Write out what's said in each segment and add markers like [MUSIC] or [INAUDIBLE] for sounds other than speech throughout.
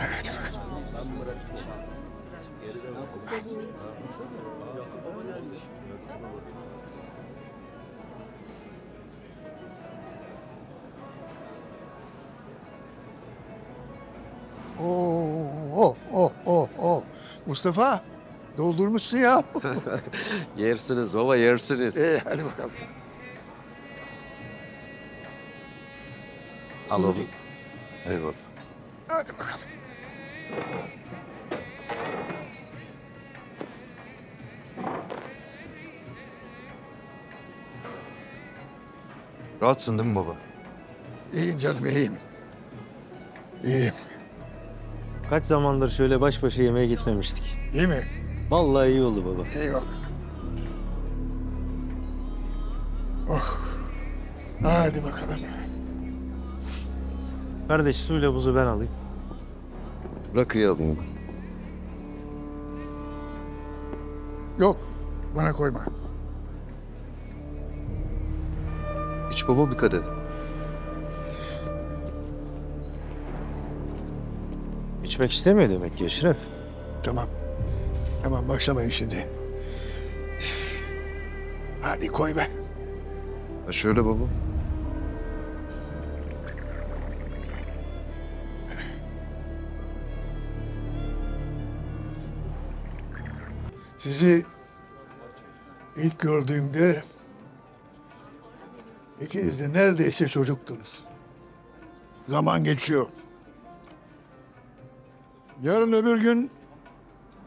Evet bakalım. Oo, oh, oh, oh, oh. Mustafa, doldurmuşsun ya. [LAUGHS] Yersiniz baba yersiniz. ee, hadi bakalım. Al oğlum. Eyvallah. Hadi bakalım. Rahatsın değil mi baba? İyiyim canım, iyiyim. İyiyim. Kaç zamandır şöyle baş başa yemeğe gitmemiştik. İyi mi? Vallahi iyi oldu baba. Eyvallah. Oh. Hadi bakalım. Kardeş suyla buzu ben alayım. Rakıyı alayım ben. Yok, bana koyma. İç baba bir kadeh. İçmek istemiyor demek ki Eşref. Tamam. Tamam, başlamayın şimdi. Hadi koy be. Ha şöyle baba. Sizi ilk gördüğümde ikiniz de neredeyse çocuktunuz. Zaman geçiyor. Yarın öbür gün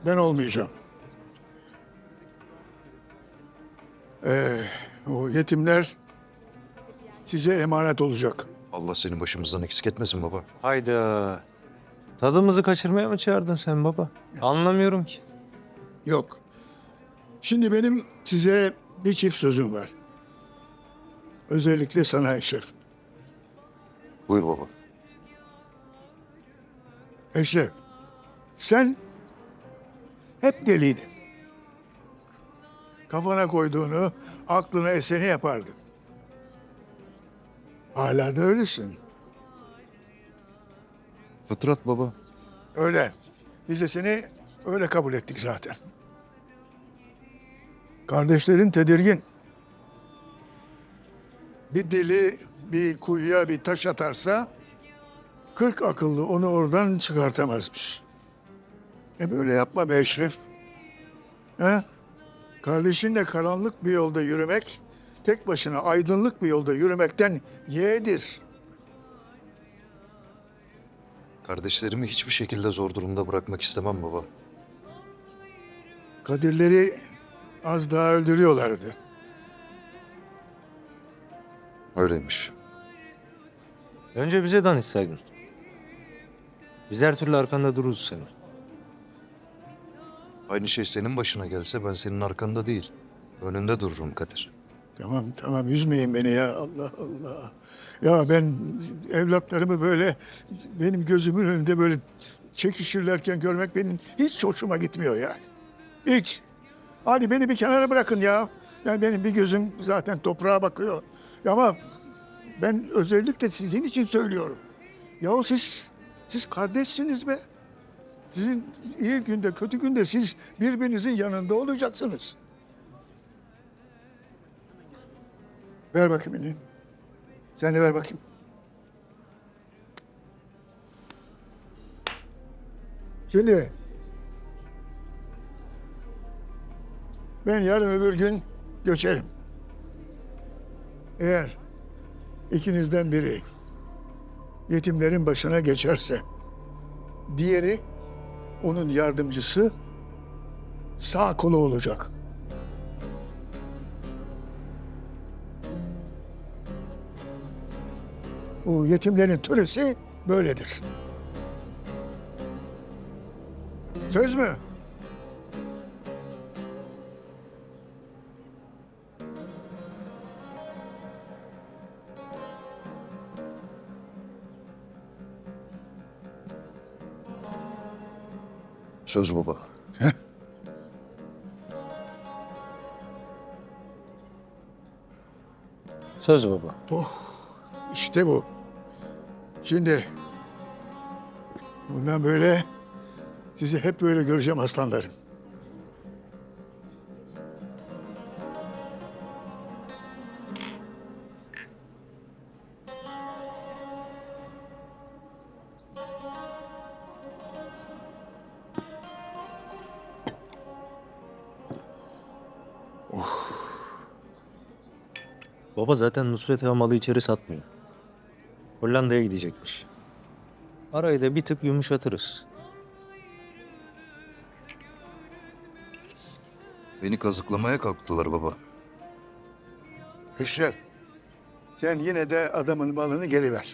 ben olmayacağım. Ee, o yetimler size emanet olacak. Allah seni başımızdan eksik etmesin baba. Hayda. Tadımızı kaçırmaya mı çağırdın sen baba? Anlamıyorum ki. Yok. Şimdi benim size bir çift sözüm var. Özellikle sana Eşref. Buyur baba. Eşref, sen hep deliydin. Kafana koyduğunu, aklına eseni yapardın. Hala da öylesin. Fıtrat baba. Öyle. Biz de seni öyle kabul ettik zaten. Kardeşlerin tedirgin. Bir deli bir kuyuya bir taş atarsa kırk akıllı onu oradan çıkartamazmış. E böyle yapma be Eşref. He? Kardeşinle karanlık bir yolda yürümek, tek başına aydınlık bir yolda yürümekten yeğdir. Kardeşlerimi hiçbir şekilde zor durumda bırakmak istemem baba. Kadirleri az daha öldürüyorlardı. Öyleymiş. Önce bize danışsaydın. Biz her türlü arkanda dururuz senin. Aynı şey senin başına gelse ben senin arkanda değil. Önünde dururum Kadir. Tamam tamam üzmeyin beni ya Allah Allah. Ya ben evlatlarımı böyle benim gözümün önünde böyle çekişirlerken görmek benim hiç hoşuma gitmiyor yani. Hiç. Hadi beni bir kenara bırakın ya. Yani benim bir gözüm zaten toprağa bakıyor. Ama ben özellikle sizin için söylüyorum. Ya siz siz kardeşsiniz be. Sizin iyi günde kötü günde siz birbirinizin yanında olacaksınız. Ver bakayım elini. Sen de ver bakayım. Şimdi ben yarın öbür gün göçerim. Eğer ikinizden biri yetimlerin başına geçerse diğeri onun yardımcısı sağ kolu olacak. Bu yetimlerin töresi böyledir. Söz mü? Söz baba. Söz baba. İşte bu. Şimdi Bundan böyle sizi hep böyle göreceğim aslanlarım. Baba zaten Nusret Ağa malı içeri satmıyor. Hollanda'ya gidecekmiş. Arayı da bir tık yumuşatırız. Beni kazıklamaya kalktılar baba. Eşref, sen yine de adamın malını geri ver.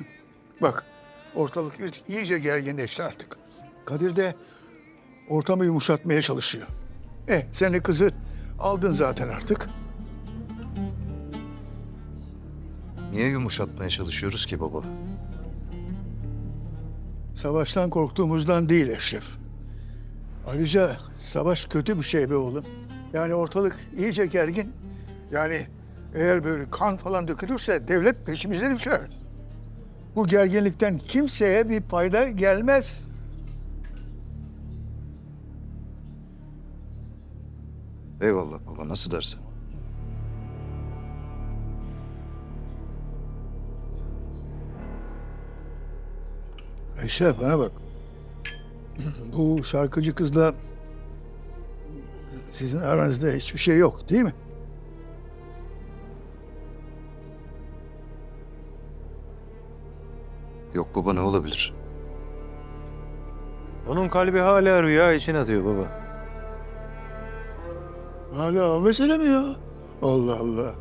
Bak, ortalık iyice gerginleşti artık. Kadir de ortamı yumuşatmaya çalışıyor. Eh, sen de kızı aldın zaten artık. Niye yumuşatmaya çalışıyoruz ki baba? Savaştan korktuğumuzdan değil Eşref. Ayrıca savaş kötü bir şey be oğlum. Yani ortalık iyice gergin. Yani eğer böyle kan falan dökülürse devlet peşimize düşer. Bu gerginlikten kimseye bir fayda gelmez. Eyvallah baba nasıl dersen. Eşref bana bak. Bu şarkıcı kızla sizin aranızda hiçbir şey yok değil mi? Yok baba ne olabilir? Onun kalbi hala rüya için atıyor baba. Hala o mesele mi ya? Allah Allah.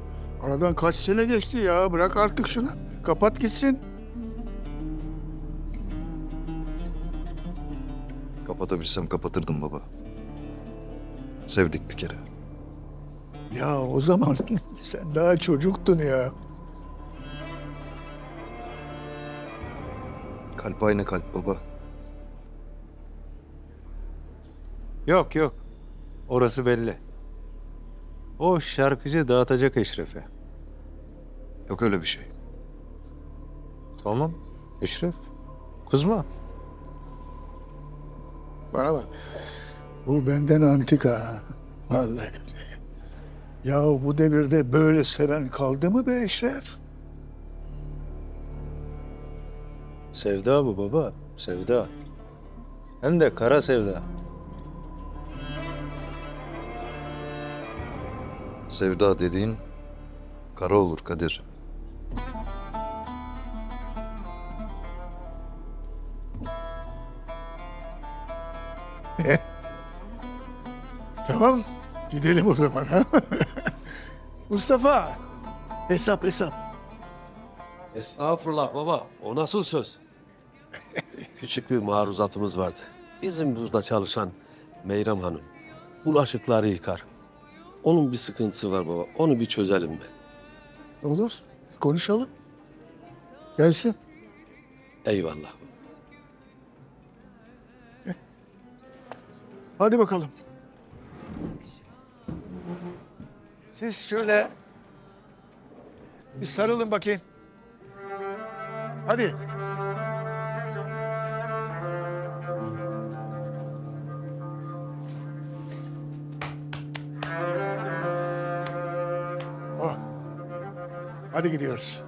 Aradan kaç sene geçti ya. Bırak artık şunu. Kapat gitsin. Kapatabilsem kapatırdım baba. Sevdik bir kere. Ya o zaman [LAUGHS] sen daha çocuktun ya. Kalp aynı kalp baba. Yok yok. Orası belli. O şarkıcı dağıtacak Eşref'e. Yok öyle bir şey. Tamam. Eşref. Kızma. Bana bak. Bu benden antika. ha. Vallahi. Ya bu devirde böyle seven kaldı mı be Eşref? Sevda bu baba. Sevda. Hem de kara sevda. Sevda dediğin kara olur Kadir. Tamam. Gidelim o zaman ha. [LAUGHS] Mustafa. Hesap hesap. Estağfurullah baba. O nasıl söz? [LAUGHS] Küçük bir maruzatımız vardı. Bizim burada çalışan Meyrem Hanım bulaşıkları yıkar. Onun bir sıkıntısı var baba. Onu bir çözelim mi? Olur. Konuşalım. Gelsin. Eyvallah. Hadi bakalım. Siz şöyle bir sarılın bakayım. Hadi. Oh. Hadi gidiyoruz.